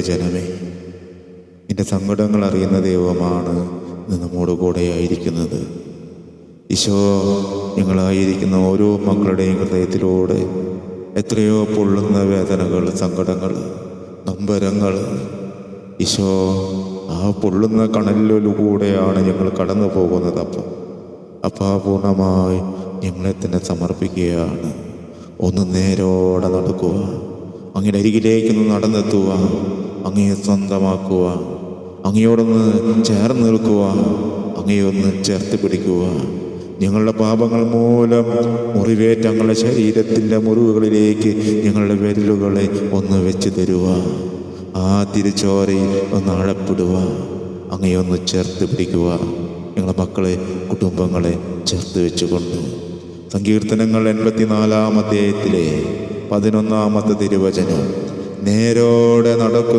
ദൈവജനമേ നിന്റെ സങ്കടങ്ങൾ അറിയുന്ന ദൈവമാണ് നമ്മോട് കൂടെ ആയിരിക്കുന്നത്. ഈശോ ഞങ്ങളായിരിക്കുന്ന ഓരോ മക്കളുടെയും ഹൃദയത്തിലൂടെ എത്രയോ പൊള്ളുന്ന വേദനകൾ സങ്കടങ്ങൾ നൊമ്പരങ്ങൾ. ഈശോ ആ പൊള്ളുന്ന കണലിലൂടെയാണ് ഞങ്ങൾ കടന്നു പോകുന്നത് അപ്പം. പൂർണമായി ഞങ്ങളെ തന്നെ സമർപ്പിക്കുകയാണ്. ഒന്ന് നേരോടെ നടക്കുക. അങ്ങയുടെ അരികിലേക്കൊന്ന് നടന്നെത്തുക. അങ്ങയെ സ്വന്തമാക്കുക അങ്ങയോടൊന്ന് ചേർന്ന് നിൽക്കുക അങ്ങയൊന്ന് ചേർത്ത് പിടിക്കുക ഞങ്ങളുടെ പാപങ്ങൾ മൂലം മുറിവേറ്റ ഞങ്ങളുടെ ശരീരത്തിന്റെ മുറിവുകളിലേക്ക് ഞങ്ങളുടെ വിരലുകളെ ഒന്ന് വെച്ച് തരുക ആ തിരിച്ചോരയിൽ ഒന്ന് ആഴപ്പെടുക അങ്ങയൊന്ന് ചേർത്ത് പിടിക്കുക ഞങ്ങളുടെ മക്കളെ കുടുംബങ്ങളെ ചേർത്ത് വെച്ചുകൊണ്ട്. സങ്കീർത്തനങ്ങൾ എൺപത്തിനാലാം അധ്യായത്തിലെ പതിനൊന്നാമത്തെ തിരുവചനം. നേരോടെ നടക്കുന്ന